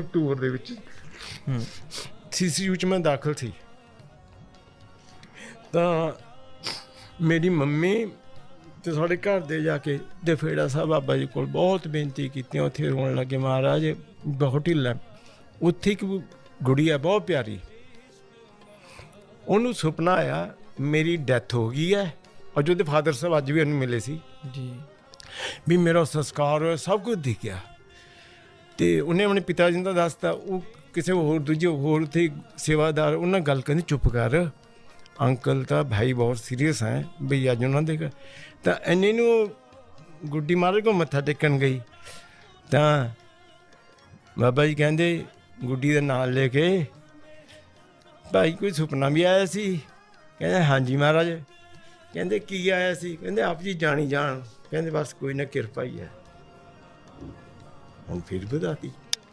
October ਦੇ ਵਿੱਚ। ਸੀਸੀਯੂ ਚ ਮੈਂ ਦਾਖਲ ਸੀ। ਤਾਂ ਮੇਰੀ ਮੰਮੀ ਤੇ ਸਾਡੇ ਘਰ ਦੇ ਜਾ ਕੇ ਦਫੇੜਾ ਸਾਹਿਬ ਬਾਬਾ ਜੀ ਕੋਲ ਬਹੁਤ ਬੇਨਤੀ ਕੀਤੀ ਉੱਥੇ ਰੋਣ ਲੱਗੇ ਮਹਾਰਾਜ ਬਹੁਤ ਢਿੱਲਾ ਹੈ। ਉੱਥੇ ਇੱਕ ਗੁੜੀਆ ਬਹੁਤ ਪਿਆਰੀ। ਉਹਨੂੰ ਸੁਪਨਾ ਆਇਆ ਮੇਰੀ ਡੈਥ ਹੋ ਗਈ ਹੈ ਔਰ ਜੋ ਉਹਦੇ ਫਾਦਰ ਸਾਹਿਬ ਅੱਜ ਵੀ ਉਹਨੂੰ ਮਿਲੇ ਸੀ। ਜੀ। ਵੀ ਮੇਰਾ ਸੰਸਕਾਰ ਹੋਇਆ ਸਭ ਕੁਝ ਦਿਖ ਗਿਆ। ਤੇ ਉਹਨੇ ਆਪਣੇ ਪਿਤਾ ਜੀ ਦਾ ਤਾਂ ਦੱਸਤਾ, ਉਹ ਕਿਸੇ ਹੋਰ, ਦੂਜੇ ਹੋਰ ਤੇ ਸੇਵਾਦਾਰ, ਉਹਨਾਂ ਗੱਲ ਕਹਿੰਦੇ, ਚੁੱਪ ਕਰ। ਅੰਕਲ ਤਾਂ ਭਾਈ ਬਹੁਤ ਸੀਰੀਅਸ ਹੈ, ਬਈ ਅੱਜ ਉਹਨਾਂ ਦੇ ਤਾਂ ਇੰਨੇ ਨੂੰ ਗੁੱਡੀ ਮਾਰੇ ਕੋ ਮੱਥਾ ਟੇਕਣ ਗਈ। ਤਾਂ ਬਾਬਾ ਜੀ ਕਹਿੰਦੇ, ਗੁੱਡੀ ਦਾ ਨਾਮ ਲੈ ਕੇ ਭਾਈ ਕੋਈ ਸੁਪਨਾ ਵੀ ਆਇਆ ਸੀ? ਕਹਿੰਦੇ, ਹਾਂਜੀ ਮਹਾਰਾਜ। ਕਹਿੰਦੇ, ਕੀ ਆਇਆ ਸੀ? ਕਹਿੰਦੇ, ਆਪ ਜੀ ਜਾਣੀ ਜਾਣ ਕਹਿੰਦੇ, ਬਸ ਕੋਈ ਨਾ, ਕਿਰਪਾ ਹੀ ਹੈ। ਹੁਣ ਫਿਰ ਵਧਾਤੀ